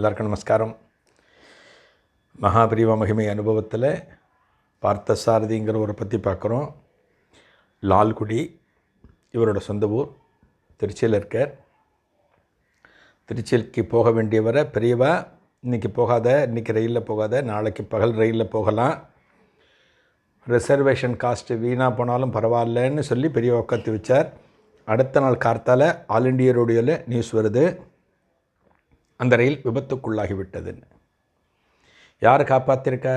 எல்லாருக்கும் நமஸ்காரம். மகாபிரிவ மகிமை அனுபவத்தில் பார்த்தசாரதிங்கிறவரை பற்றி பார்க்குறோம். லால்குடி இவரோட சொந்த ஊர் திருச்சியில் இருக்கார். திருச்சிக்கு போக வேண்டியவரை பெரியவா இன்றைக்கி போகாத இன்றைக்கி ரயிலில் போகாத நாளைக்கு பகல் ரயிலில் போகலாம். ரிசர்வேஷன் காஸ்ட்டு வீணாக போனாலும் பரவாயில்லன்னு சொல்லி பெரிய உட்காந்து வச்சார். அடுத்த நாள் கார்த்தால் ஆல் இண்டியா ரேடியோவில் நியூஸ் வருது. அந்த ரயில் விபத்துக்குள்ளாகிவிட்டதுன்னு யாரை காப்பாற்றிருக்கா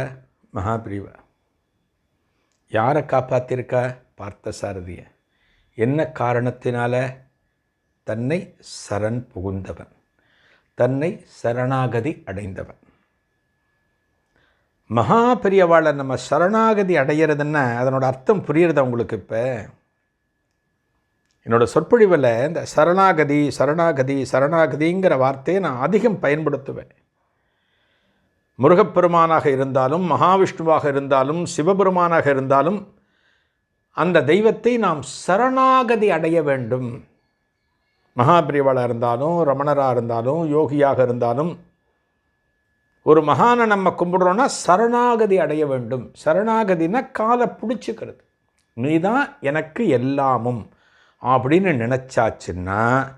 மகாபிரிவா. யாரை காப்பாற்றிருக்கா பார்த்த சாரதியை என்ன காரணத்தினால? தன்னை சரண் புகுந்தவன். தன்னை சரணாகதி அடைந்தவன். மகா பெரியவாளை நம்ம சரணாகதி அடையிறதுன்னா அதனோட அர்த்தம் புரியுறது உங்களுக்கு இப்போ? என்னோட சொற்பொழிவில் இந்த சரணாகதி சரணாகதி சரணாகதிங்கிற வார்த்தையை நான் அதிகம் பயன்படுத்துவேன். முருகப்பெருமானாக இருந்தாலும் மகாவிஷ்ணுவாக இருந்தாலும் சிவபெருமானாக இருந்தாலும் அந்த தெய்வத்தை நாம் சரணாகதி அடைய வேண்டும். மகாபிரிவாளாக இருந்தாலும் ரமணராக இருந்தாலும் யோகியாக இருந்தாலும் ஒரு மகானை நம்ம கும்பிடுறோன்னா சரணாகதி அடைய வேண்டும். சரணாகதினா காலை பிடிச்சிக்கிறது. நீ தான் எனக்கு எல்லாமும். அப்படின்னு நினச்சாச்சுன்னா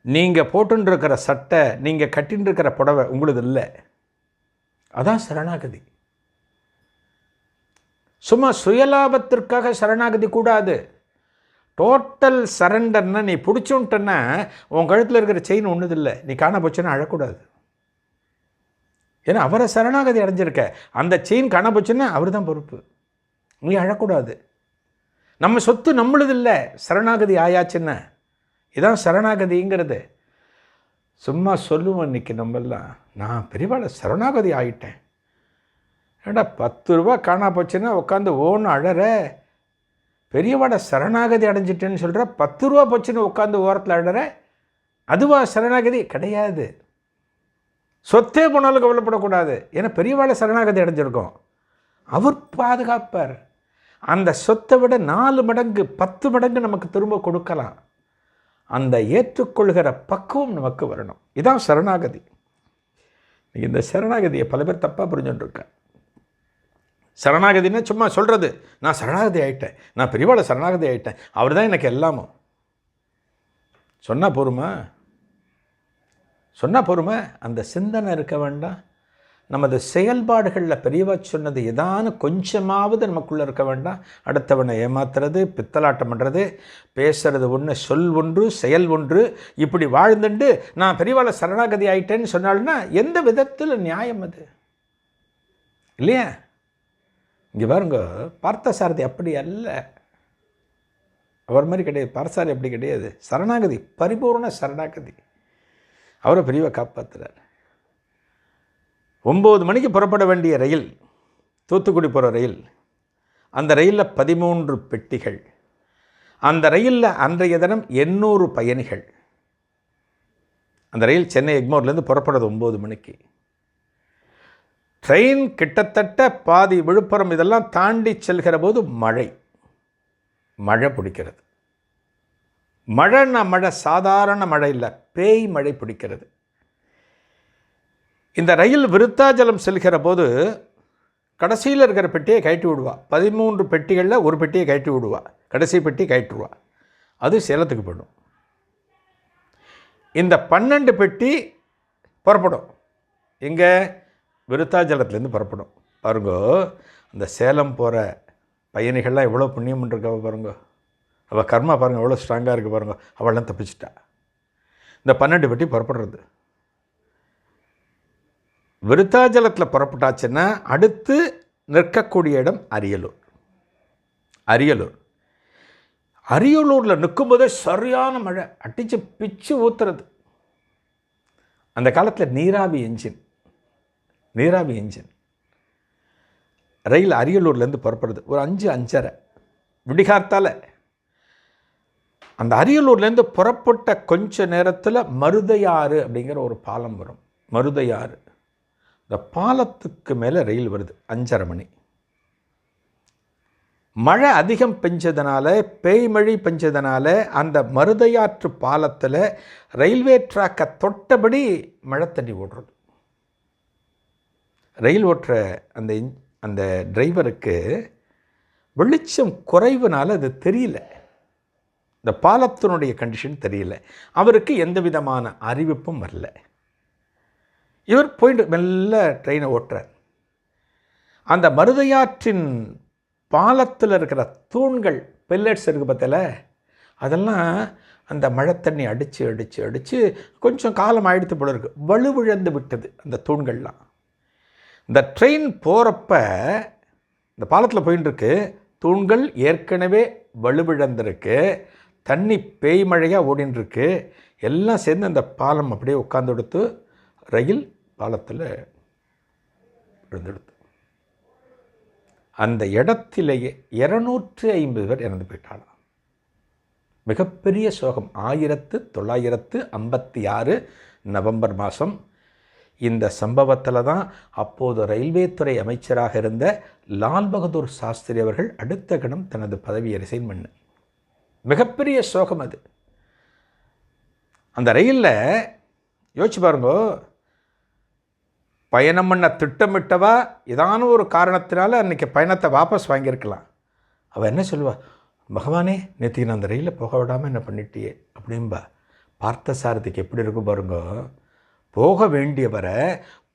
நீங்கள் போட்டுருக்கிற சட்டை நீங்கள் கட்டின்னு இருக்கிற புடவை உங்களுது இல்லை. அதான் சரணாகதி. சும்மா சுயலாபத்திற்காக சரணாகதி கூடாது. டோட்டல் சரண்டர்னா நீ பிடிச்சுன்ட்டன்னா உன் கழுத்தில் இருக்கிற செயின் ஒன்றுது இல்லை. நீ காண போச்சுன்னா அழக்கூடாது. ஏன்னா அவரை சரணாகதி அடைஞ்சிருக்க. அந்த செயின் காண போச்சுன்னா அவர் தான் பொறுப்பு. நீ அழக்கூடாது. நம்ம சொத்து நம்மளுது இல்லை சரணாகதி ஆயாச்சுன்னு இதான் சரணாகதிங்கிறது. சும்மா சொல்லுவோம் இன்னைக்கு நம்மெல்லாம். நான் பெரியவாளை சரணாகதி ஆகிட்டேன் ஏடா பத்து ரூபா காணா போச்சுன்னா உட்காந்து ஓன்னு அழற? பெரியவாட சரணாகதி அடைஞ்சிட்டேன்னு சொல்கிற பத்து ரூபா போச்சுன்னு உட்காந்து ஓரத்தில் அழற? அதுவா சரணாகதி? கிடையாது. சொத்தே போனாலும் கவலைப்படக்கூடாது. ஏன்னா பெரியவாளை சரணாகதி அடைஞ்சிருக்கோம். அவர் பாதுகாப்பார். அந்த சொத்தை விட நாலு மடங்கு பத்து மடங்கு நமக்கு திரும்ப கொடுக்கலாம். அந்த ஏற்றுக்கொள்கிற பக்குவம் நமக்கு வரணும். இதான் சரணாகதி. இந்த சரணாகதியை பல பேர் தப்பாக புரிஞ்சுட்டுருக்கேன் சரணாகதின்னு சும்மா சொல்கிறது நான் சரணாகதி ஆகிட்டேன் நான் பெரியவாளை சரணாகதி ஆகிட்டேன் அவர் தான் எனக்கு எல்லாமோ சொன்னால் போருமா? சொன்னால் பொறுமை அந்த சிந்தனை இருக்க வேண்டாம். நமது செயல்பாடுகளில் பெரியவா சொன்னது ஏதான கொஞ்சமாவது நமக்குள்ளே இருக்க வேண்டாம். அடுத்தவனை ஏமாத்துறது பித்தலாட்டம் பண்ணுறது பேசுறது ஒன்று சொல் ஒன்று செயல் ஒன்று இப்படி வாழ்ந்துண்டு நான் பெரியவாளை சரணாகதி ஆயிட்டேன்னு சொன்னால்னா எந்த விதத்தில் நியாயம் அது? இல்லையா? இங்கே பாருங்க பார்த்தசாரதி அப்படி அல்ல. அவர் மாதிரி கிடையாது பார்சாரி அப்படி கிடையாது. சரணாகதி பரிபூர்ண சரணாகதி. அவரை பெரியவா காப்பாற்றுறார் ஒம்பது மணிக்கு புறப்பட வேண்டிய ரயில் தூத்துக்குடி போகிற ரயில். அந்த ரயிலில் பதிமூன்று பெட்டிகள். அந்த ரயிலில் அன்றைய தினம் எண்ணூறு பயணிகள். அந்த ரயில் சென்னை எக்மோர்லேருந்து புறப்படுறது ஒம்பது மணிக்கு. ட்ரெயின் கிட்டத்தட்ட பாதி விழுப்புரம் இதெல்லாம் தாண்டி செல்கிற போது மழை. மழை பிடிக்கிறது. மழைன்னா மழை சாதாரண மழை இல்லை பேய் மழை பிடிக்கிறது. இந்த ரயில் விருத்தாஜலம் செல்கிற போது கடைசியில் இருக்கிற பெட்டியை கழட்டி விடுவா. பதிமூன்று பெட்டிகளில் ஒரு பெட்டியை கழட்டி விடுவா. கடைசி பெட்டி கழட்டிடுவா அது சேலத்துக்கு போயிடும். இந்த பன்னெண்டு பெட்டி புறப்படும். எங்கே? விருத்தாஜலத்துலேருந்து புறப்படும். பாருங்க அந்த சேலம் போகிற பயணிகள்லாம் எவ்வளோ புண்ணியம் பண்ணிருக்கா பாருங்க. அவள் கர்மா பாருங்கள் எவ்வளோ ஸ்ட்ராங்காக இருக்குது பாருங்க. அவள்லாம் தப்பிச்சிட்டா. இந்த பன்னெண்டு பெட்டி புறப்படுறது. விருத்தாச்சலத்தில் புறப்பட்டாச்சுன்னா அடுத்து நிற்கக்கூடிய இடம் அரியலூர். அரியலூர். அரியலூரில் நிற்கும்போதே சரியான மழை. அடித்து பிச்சு ஊத்துறது. அந்த காலத்தில் நீராவி என்ஜின் நீராவி என்ஜின் ரயில் அரியலூர்லேருந்து புறப்படுது. ஒரு அஞ்சு அஞ்சரை. விடிகார்த்தால். அந்த அரியலூர்லேருந்து புறப்பட்ட கொஞ்ச நேரத்தில் மருதையாறு அப்படிங்கிற ஒரு பாலம் வரும். மருதையாறு. இந்த பாலத்துக்கு மேலே ரயில் வருது அஞ்சரை மணி. மழை அதிகம் பெஞ்சதுனால பேய்மழை பெஞ்சதுனால அந்த மருதையாற்று பாலத்தில் ரயில்வே ட்ராக்கை தொட்டபடி மழை தண்ணி ஓடுறது. ரயில் ஓட்டுற அந்த இன்- அந்த டிரைவருக்கு வெளிச்சம் குறைவுனால அது தெரியல. இந்த பாலத்தினுடைய கண்டிஷன் தெரியல. அவருக்கு எந்த விதமான அறிவிப்பும் வரல. இவர் போயிட்டு மெல்ல ட்ரெயினை ஓட்டுறார். அந்த மருதையாற்றின் பாலத்தில் இருக்கிற தூண்கள் பெல்லட்ஸ் இருக்கு பார்த்தல அதெல்லாம் அந்த மழை தண்ணி அடித்து அடித்து அடித்து கொஞ்சம் காலம் ஆயிடுத்து போல இருக்கு. வலுவிழந்து விட்டது அந்த தூண்கள்லாம். இந்த ட்ரெயின் போகிறப்ப இந்த பாலத்தில் போயின்னு இருக்கு தூண்கள் ஏற்கனவே வலுவிழந்திருக்கு தண்ணி பேய் மழையாக ஓடின்னு இருக்கு எல்லாம் சேர்ந்து அந்த பாலம் அப்படியே உட்காந்து கொடுத்து ரயில் பாலத்தில் விழுந்தெடுத்து. அந்த இடத்திலேயே இரநூற்று ஐம்பது பேர் இறந்து போயிட்டாலாம் மிகப்பெரிய சோகம். ஆயிரத்து தொள்ளாயிரத்து ஐம்பத்தி ஆறு நவம்பர் மாதம் இந்த சம்பவத்தில் தான் அப்போது ரயில்வே துறை அமைச்சராக இருந்த லால் பகதூர் சாஸ்திரி அவர்கள் அடுத்த கணம் தனது பதவியை ரிசைன் பண்ண. மிகப்பெரிய சோகம் அது. அந்த ரயிலில் யோசிச்சு பாருங்கோ பயணம் பண்ண திட்டமிட்டவா? ஏதான ஒரு காரணத்தினால அன்றைக்கி பயணத்தை வாபஸ் வாங்கியிருக்கலாம். அவள் என்ன சொல்லுவா? பகவானே நேற்றுக்கு நான் அந்த ரயிலில் போக விடாமல் என்ன பண்ணிட்டியே? அப்படின்பா பார்த்த சாரதிக்கு எப்படி இருக்கும் பாருங்க. போக வேண்டியவரை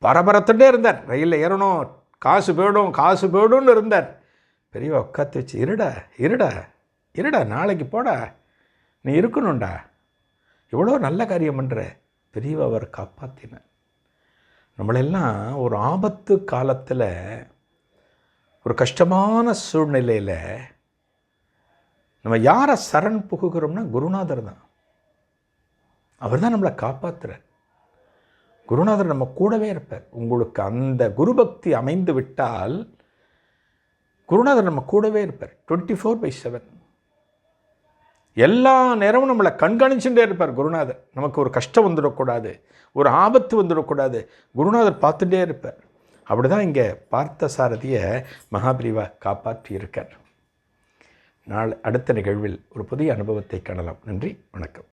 பரபரத்துட்டே இருந்தார். ரயிலில் ஏறணும் காசு போயிடும் காசு போயிடும்னு இருந்தார். பெரியவா உட்காந்து வச்சு இருடா இருடா இருடா நாளைக்கு போடா. நீ இருக்கணும்டா. இவ்வளோ நல்ல காரியம் பண்ணுற பெரியவா அவர் காப்பாற்றினார் நம்மளெல்லாம் ஒரு ஆபத்து காலத்தில் ஒரு கஷ்டமான சூழ்நிலையில் நம்ம யாரை சரண் புகுகிறோம்னா குருநாதர் தான். அவர் தான் நம்மளை காப்பாற்றுறார் குருநாதர் நம்ம கூடவே இருப்பார். உங்களுக்கு அந்த குருபக்தி அமைந்து விட்டால் குருநாதர் நம்ம கூடவே இருப்பார். டுவெண்ட்டி ஃபோர் பை செவன் எல்லா நேரமும் நம்மளை கண்காணிச்சுட்டே இருப்பார் குருநாதர். நமக்கு ஒரு கஷ்டம் வந்துடக்கூடாது ஒரு ஆபத்து வந்துடக்கூடாது. குருநாதர் பார்த்துட்டே இருப்பார். அப்படி தான் இங்கே பார்த்த சாரதியை மகாபிரிவா காப்பாற்றி இருக்கார் நாள் அடுத்த நிகழ்வில் ஒரு புதிய அனுபவத்தை காணலாம். நன்றி வணக்கம்.